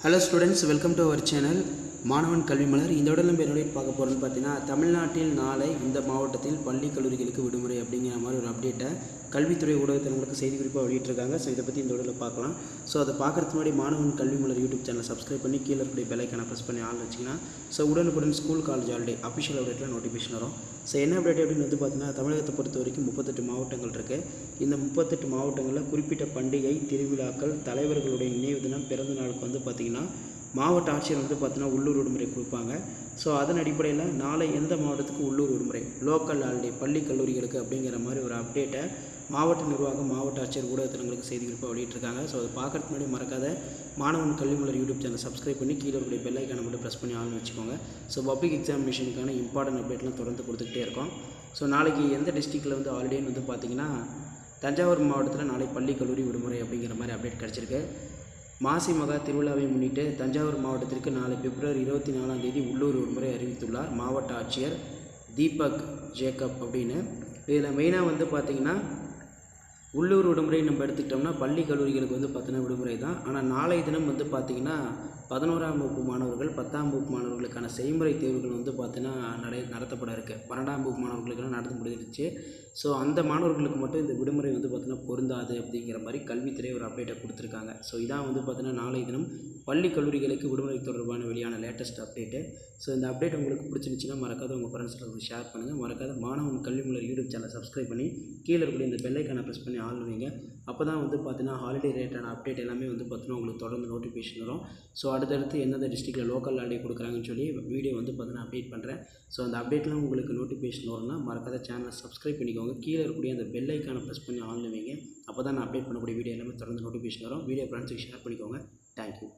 Hello students welcome to our channel மாணவன் கல்வி மலர் இந்த உடல் நம்ம என்னுடைய பார்க்க போகிறோம்னு பார்த்தீங்கன்னா தமிழ்நாட்டில் நாளை இந்த மாவட்டத்தில் பள்ளி கல்லூரிகளுக்கு விடுமுறை அப்படிங்கிற மாதிரி ஒரு அப்டேட்டை கல்வித்துறை ஊடகத்தில் உங்களுக்கு செய்தி குறிப்பாக வெளியிட்டிருக்காங்க. ஸோ இதை பற்றி இந்த உடலில் பார்க்கலாம். ஸோ அதை பார்க்குறதுக்கு முன்னாடி மாணவன் கல்வி மலர் யூடியூப் சேனல் சப்ஸ்கிரைப் பண்ணி கீழே இருக்கக்கூடிய பெல்லைக்கான ப்ரெஸ் பண்ணி ஆள் வச்சிங்கன்னா ஸோ உடனுக்குடன் ஸ்கூல் காலேஜ் ஹாலிடே அஃபிஷியல் அப்டேட்டில் நோட்டிஃபிகேஷன் வரும். ஸோ என்ன அப்டேட் அப்படின்னு வந்து பார்த்தீங்கன்னா தமிழகத்தை பொறுத்த வரைக்கும் முப்பத்தெட்டு மாவட்டங்கள் இருக்குது இந்த முப்பத்தெட்டு மாவட்டங்களில் குறிப்பிட்ட பண்டிகை திருவிழாக்கள் தலைவர்களுடைய நினைவு தினம் பிறந்த நாளுக்கு வந்து பார்த்திங்கன்னா மாவட்ட ஆட்சியர் வந்து பார்த்தீங்கன்னா உள்ளூர் விடுமுறை கொடுப்பாங்க. ஸோ அதன் அடிப்படையில் நாளை எந்த மாவட்டத்துக்கு உள்ளூர் விடுமுறை? லோக்கல் ஹாலிடே பள்ளி கல்லூரிகளுக்கு அப்படிங்கிற மாதிரி ஒரு அப்டேட்டை மாவட்ட நிர்வாகம் மாவட்ட ஆட்சியர் ஊடகத்தினங்களுக்கு செய்தி குறிப்பாக வெளியிட்டிருக்காங்க. ஸோ அதை பார்க்கறதுக்கு முன்னாடி மறக்காத மாணவன் கல்வி மலர் யூடியூப் சேனல் சப்ஸ்கிரைப் பண்ணி கீழே இருக்கக்கூடிய பெல்லைக்கான மட்டும் ப்ரெஸ் பண்ணி ஆள்னு வச்சுக்கோங்க. ஸோ பப்ளிக் எக்ஸாமினேஷனுக்கான இம்பார்ட்டன்ட் அப்டேட்லாம் தொடர்ந்து கொடுத்துக்கிட்டே இருக்கோம். ஸோ நாளைக்கு எந்த டிஸ்ட்ரிக்டில் வந்து ஹாலிடேன்னு வந்து பார்த்திங்கன்னா தஞ்சாவூர் மாவட்டத்தில் நாளை பள்ளி கல்லூரி விடுமுறை அப்படிங்கிற மாதிரி அப்டேட் கிடச்சிருக்கு. மாசி மகா திருவிழாவை முன்னிட்டு தஞ்சாவூர் மாவட்டத்திற்கு நாளை பிப்ரவரி இருபத்தி நாலாம் தேதி உள்ளூர் விடுமுறை அறிவித்துள்ளார் மாவட்ட ஆட்சியர் தீபக் ஜேக்கப் அப்படின்னு. இதில் மெயினாக வந்து பார்த்திங்கன்னா உள்ளூர் விடுமுறை நம்ம எடுத்துக்கிட்டோம்னா பள்ளி கல்லூரிகளுக்கு வந்து பார்த்தீங்கன்னா விடுமுறை தான். ஆனால் நாளைய தினம் வந்து பார்த்திங்கன்னா பதினோராம் வகுப்பு மாணவர்கள் பத்தாம் வகுப்பு மாணவர்களுக்கான செய்முறை தேர்வுகள் வந்து பார்த்தீங்கன்னா நடை நடத்தப்பட இருக்குது பன்னெண்டாம் வகுப்பு மாணவர்களுக்கெல்லாம் நடந்து முடிஞ்சிருச்சு. ஸோ அந்த மாணவர்களுக்கு மட்டும் இந்த விடுமுறை வந்து பார்த்தீங்கன்னா பொருந்தாது அப்படிங்கிற மாதிரி கல்வித்துறை ஒரு அப்டேட்டை கொடுத்துருக்காங்க. ஸோ இதான் வந்து பார்த்தீங்கன்னா நாளை தினம் பள்ளி கல்லூரிகளுக்கு விடுமுறை தொடர்பான வெளியான லேட்டஸ்ட் அப்டேட்டு ஸோ இந்த அப்டேட் உங்களுக்கு பிடிச்சிருந்துச்சுன்னா மறக்காத உங்கள் ஃப்ரெண்ட்ஸ்களுக்கு ஷேர் பண்ணுங்கள் மறக்காத மாணவன் கல்வி மலர் யூடியூப் சேனல் சப்ஸ்கிரைப் பண்ணி கீழே இருக்கக்கூடிய இந்த பெல்லைக்கான ப்ரெஸ் பண்ணி ஆன் வைங்க அப்போ தான் வந்து பார்த்தீங்கன்னா ஹாலிடே ரேட்டான அப்டேட் எல்லாமே வந்து பார்த்தீங்கன்னா உங்களுக்கு தொடர்ந்து நோட்டிஃபிகேஷன் வரும். ஸோ அடுத்தடுத்து எந்தெந்த டிஸ்ட்ரிக்டில் லோக்கல் ஹாலிடே கொடுக்குறாங்கன்னு சொல்லி வீடியோ வந்து பார்த்தீங்கன்னா அப்டேட் பண்ணுறேன் ஸோ அந்த அப்டேட்லாம் உங்களுக்கு நோட்டிஃபிகேஷன் வரும்னா மறக்காத சேனலை சப்ஸ்கிரைப் பண்ணிக்கோங்க. கீழே இருக்கக்கூடிய அந்த பெல் ஐக்கானை ப்ரெஸ் பண்ணி ஆன் வைங்க. அப்போ தான் நான் அப்டேட் பண்ணக்கூடிய வீடியோ எல்லாமே தொடர்ந்து நோட்டிஃபிகேஷன் வரும். வீடியோ ஃப்ரெண்ட்ஸுக்கு ஷேர் பண்ணிக்கோங்க. தேங்க்யூ